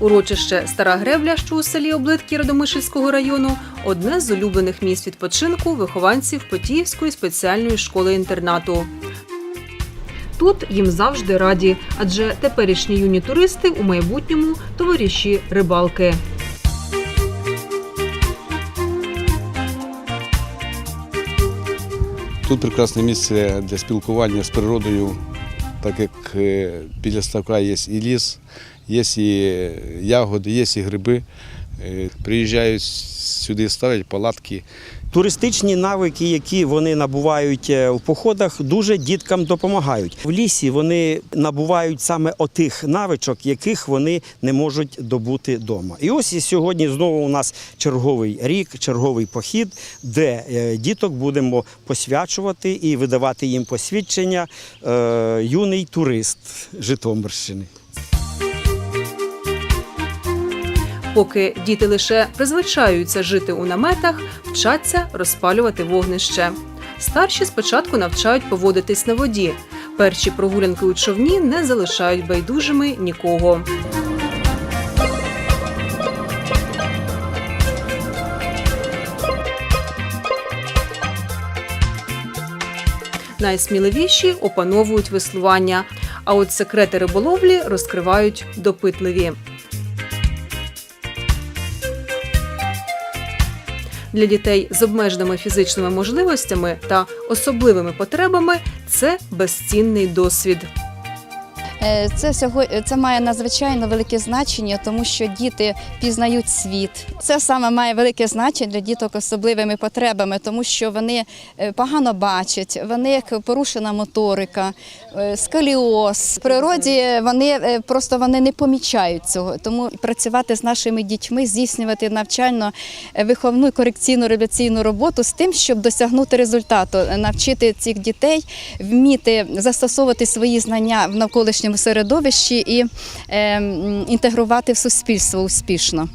Урочище Стара Гребля, що у селі Облитки Радомишльського району, одне з улюблених місць відпочинку вихованців Потіївської спеціальної школи-інтернату. Тут їм завжди раді, адже теперішні юні туристи у майбутньому товариші рибалки. Тут прекрасне місце для спілкування з природою, так як е, біля ставка є і ліс, є і ягоди, є і гриби. Е, Приїжджають сюди, ставлять палатки. Туристичні навики, які вони набувають е, в походах, дуже діткам допомагають. В лісі вони набувають саме отих навичок, яких вони не можуть добути вдома. І ось і сьогодні знову у нас черговий рік, черговий похід, де е, діток будемо посвячувати і видавати їм посвідчення юний турист Житомирщини. Поки діти лише призвичаються жити у наметах, вчаться розпалювати вогнище. Старші спочатку навчають поводитись на воді. Перші прогулянки у човні не залишають байдужими нікого. Найсміливіші опановують веслування, а от секрети риболовлі розкривають допитливі. Для дітей з обмеженими фізичними можливостями та особливими потребами це безцінний досвід. Е, Це сьогодні це має надзвичайно велике значення, тому що діти пізнають світ. Це саме має велике значення для діток особливими потребами, тому що вони е, погано бачать, вони як порушена моторика, е, сколіоз. В природі вони просто вони не помічають цього. Тому працювати з нашими дітьми, здійснювати навчально виховну корекційну революційну роботу з тим, щоб досягнути результату, навчити цих дітей вміти застосовувати свої знання в навколишньому середовищі і е, інтегрувати в суспільство успішно.